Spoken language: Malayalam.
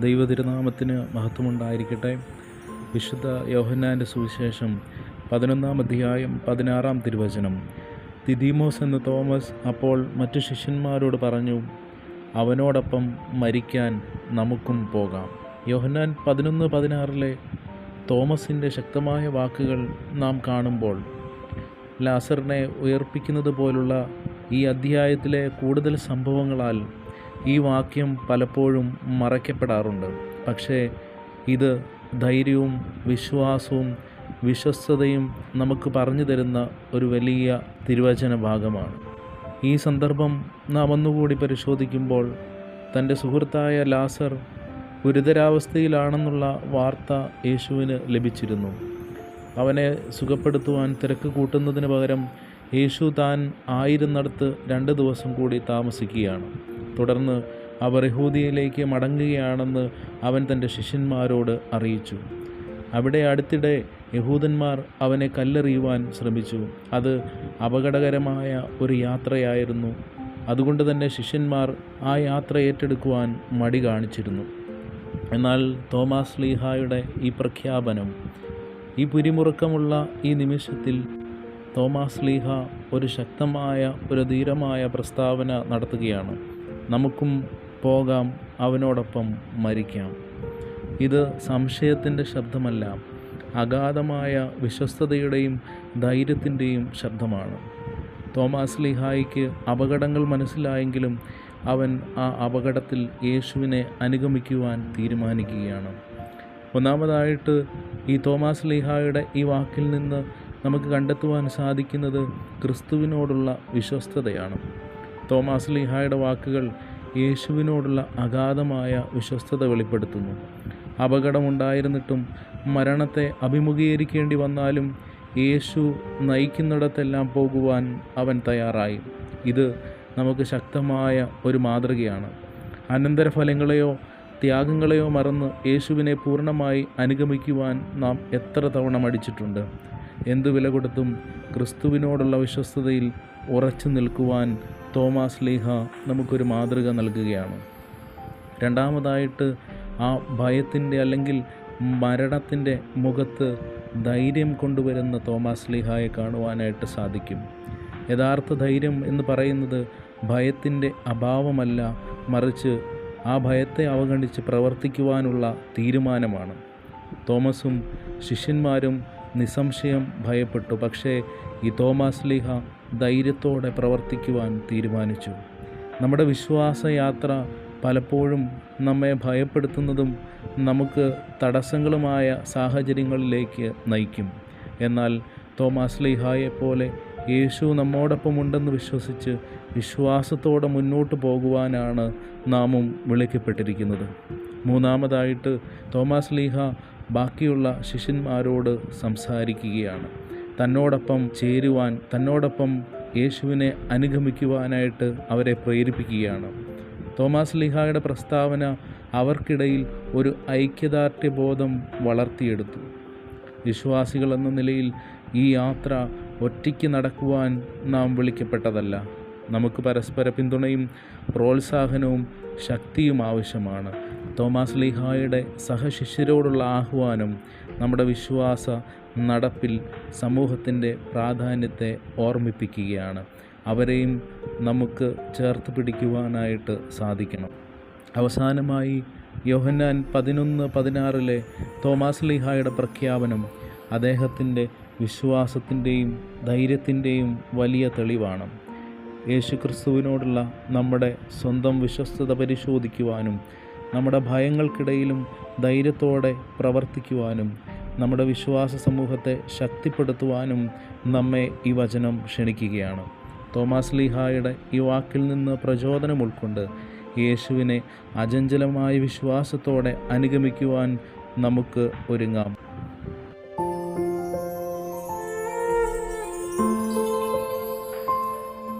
ദൈവതിരുനാമത്തിന് മഹത്വമുണ്ടായിരിക്കട്ടെ. വിശുദ്ധ യോഹന്നാന്റെ സുവിശേഷം പതിനൊന്നാം അധ്യായം പതിനാറാം തിരുവചനം. തിദീമോസ് എന്ന തോമസ് അപ്പോൾ മറ്റു ശിഷ്യന്മാരോട് പറഞ്ഞു അവനോടൊപ്പം മരിക്കാൻ നമുക്കും പോകാം. യോഹന്നാൻ പതിനൊന്ന് പതിനാറിലെ തോമസിന്റെ ശക്തമായ വാക്കുകൾ നാം കാണുമ്പോൾ ലാസറിനെ ഉയർപ്പിക്കുന്നത് പോലുള്ള ഈ അധ്യായത്തിലെ കൂടുതൽ സംഭവങ്ങളാൽ ഈ വാക്യം പലപ്പോഴും മറയ്ക്കപ്പെടാറുണ്ട്. പക്ഷേ ഇത് ധൈര്യവും വിശ്വാസവും വിശ്വസ്തതയും നമുക്ക് പറഞ്ഞു തരുന്ന ഒരു വലിയ തിരുവചന ഭാഗമാണ്. ഈ സന്ദർഭം നാം ഒന്നുകൂടി പരിശോധിക്കുമ്പോൾ തന്റെ സുഹൃത്തായ ലാസർ ഗുരുതരാവസ്ഥയിലാണെന്നുള്ള വാർത്ത യേശുവിന് ലഭിച്ചിരുന്നു. അവനെ സുഖപ്പെടുത്തുവാൻ തിരക്ക് കൂട്ടുന്നതിന് പകരം യേശു താൻ ആയിരുന്നിടത്ത് രണ്ട് ദിവസം കൂടി താമസിക്കുകയാണ്. തുടർന്ന് അവർ യഹൂദിയയിലേക്ക് മടങ്ങുകയാണെന്ന് അവൻ തന്റെ ശിഷ്യന്മാരോട് അറിയിച്ചു. അവിടെ അടുത്തിടെ യഹൂദന്മാർ അവനെ കല്ലെറിയുവാൻ ശ്രമിച്ചു. അത് അപകടകരമായ ഒരു യാത്രയായിരുന്നു. അതുകൊണ്ട് തന്നെ ശിഷ്യന്മാർ ആ യാത്ര ഏറ്റെടുക്കുവാൻ മടി കാണിച്ചിരുന്നു. എന്നാൽ തോമാസ് ലീഹായുടെ ഈ പ്രഖ്യാപനം ഈ പിരിമുറുക്കമുള്ള ഈ നിമിഷത്തിൽ തോമാസ് ലീഹ ഒരു ശക്തമായ ഒരു ധീരമായ പ്രസ്താവന നടത്തുകയാണ്. നമുക്കും പോകാം അവനോടൊപ്പം മരിക്കാം. ഇത് സംശയത്തിന്റെ ശബ്ദമല്ല അഗാധമായ വിശ്വസ്തതയുടെയും ധൈര്യത്തിന്റെയും ശബ്ദമാണ്. തോമാസ് ലിഹായിക്ക് അപകടങ്ങൾ മനസ്സിലായെങ്കിലും അവൻ ആ അപകടത്തിൽ യേശുവിനെ അനുഗമിക്കുവാൻ തീരുമാനിക്കുകയാണ്. ഒന്നാമതായിട്ട് ഈ തോമാസ് ലിഹായുടെ ഈ വാക്കിൽ നിന്ന് നമുക്ക് കണ്ടെത്തുവാൻ സാധിക്കുന്നത് ക്രിസ്തുവിനോടുള്ള വിശ്വസ്തതയാണ്. തോമാസ് ലിഹായുടെ വാക്കുകൾ യേശുവിനോടുള്ള അഗാധമായ വിശ്വസ്തത വെളിപ്പെടുത്തുന്നു. അപകടമുണ്ടായിരുന്നിട്ടും മരണത്തെ അഭിമുഖീകരിക്കേണ്ടി വന്നാലും യേശു നയിക്കുന്നിടത്തെല്ലാം പോകുവാൻ അവൻ തയ്യാറായി. ഇത് നമുക്ക് ശക്തമായ ഒരു മാതൃകയാണ്. അനന്തരഫലങ്ങളെയോ ത്യാഗങ്ങളെയോ മറന്ന് യേശുവിനെ പൂർണമായി അനുഗമിക്കുവാൻ നാം എത്ര തവണ മടിച്ചിട്ടുണ്ട്. എന്തു വില കൊടുത്തും ക്രിസ്തുവിനോടുള്ള വിശ്വസ്തതയിൽ ഉറച്ചു നിൽക്കുവാൻ തോമാസ് ലീഹ നമുക്കൊരു മാതൃക നൽകുകയാണ്. രണ്ടാമതായിട്ട് ആ ഭയത്തിന്റെ അല്ലെങ്കിൽ മരണത്തിന്റെ മുഖത്ത് ധൈര്യം കൊണ്ടുവരുന്ന തോമാസ് ലീഹായെ കാണുവാനായിട്ട് സാധിക്കും. യഥാർത്ഥ ധൈര്യം എന്ന് പറയുന്നത് ഭയത്തിന്റെ അഭാവമല്ല മറിച്ച് ആ ഭയത്തെ അവഗണിച്ച് പ്രവർത്തിക്കുവാനുള്ള തീരുമാനമാണ്. തോമസും ശിഷ്യന്മാരും നിസ്സംശയം ഭയപ്പെട്ടു. പക്ഷേ ഈ തോമാസ് ലീഹ ധൈര്യത്തോടെ പ്രവർത്തിക്കുവാൻ തീരുമാനിച്ചു. നമ്മുടെ വിശ്വാസയാത്ര പലപ്പോഴും നമ്മെ ഭയപ്പെടുത്തുന്നതും നമുക്ക് തടസ്സങ്ങളുമായ സാഹചര്യങ്ങളിലേക്ക് നയിക്കും. എന്നാൽ തോമാസ് പോലെ യേശു നമ്മോടൊപ്പം ഉണ്ടെന്ന് വിശ്വസിച്ച് വിശ്വാസത്തോടെ മുന്നോട്ട് പോകുവാനാണ് നാമും വിളിക്കപ്പെട്ടിരിക്കുന്നത്. മൂന്നാമതായിട്ട് തോമാസ് ലീഹ ബാക്കിയുള്ള ശിഷ്യന്മാരോട് സംസാരിക്കുകയാണ്. തന്നോടൊപ്പം ചേരുവാൻ തന്നോടൊപ്പം യേശുവിനെ അനുഗമിക്കുവാനായിട്ട് അവരെ പ്രേരിപ്പിക്കുകയാണ്. തോമാസ് ലിഹായുടെ പ്രസ്താവന അവർക്കിടയിൽ ഒരു ഐക്യദാർഢ്യബോധം വളർത്തിയെടുത്തു. വിശ്വാസികൾ എന്ന നിലയിൽ ഈ യാത്ര ഒറ്റയ്ക്ക് നടക്കുവാൻ നാം വിളിക്കപ്പെട്ടതല്ല. നമുക്ക് പരസ്പര പിന്തുണയും പ്രോത്സാഹനവും ശക്തിയും ആവശ്യമാണ്. തോമാസ് ലീഹായുടെ സഹശിഷ്യരോടുള്ള ആഹ്വാനം നമ്മുടെ വിശ്വാസ നടപ്പിൽ സമൂഹത്തിന്റെ പ്രാധാന്യത്തെ ഓർമ്മിപ്പിക്കുകയാണ്. അവരെയും നമുക്ക് ചേർത്ത് പിടിക്കുവാനായിട്ട് സാധിക്കണം. അവസാനമായി യോഹന്നാൻ പതിനൊന്ന് പതിനാറിലെ തോമാസ് ലീഹായുടെ പ്രഖ്യാപനം അദ്ദേഹത്തിന്റെ വിശ്വാസത്തിന്റെയും ധൈര്യത്തിന്റെയും വലിയ തെളിവാണ്. യേശുക്രിസ്തുവിനോടുള്ള നമ്മുടെ സ്വന്തം വിശ്വസ്തത പരിശോധിക്കുവാനും നമ്മുടെ ഭയങ്ങൾക്കിടയിലും ധൈര്യത്തോടെ പ്രവർത്തിക്കുവാനും നമ്മുടെ വിശ്വാസ സമൂഹത്തെ ശക്തിപ്പെടുത്തുവാനും നമ്മെ ഈ വചനം ക്ഷണിക്കുകയാണ്. തോമാസ് ലീഹായുടെ ഈ വാക്കിൽ നിന്ന് പ്രചോദനം ഉൾക്കൊണ്ട് യേശുവിനെ അചഞ്ചലമായ വിശ്വാസത്തോടെ അനുഗമിക്കുവാൻ നമുക്ക് ഒരുങ്ങാം.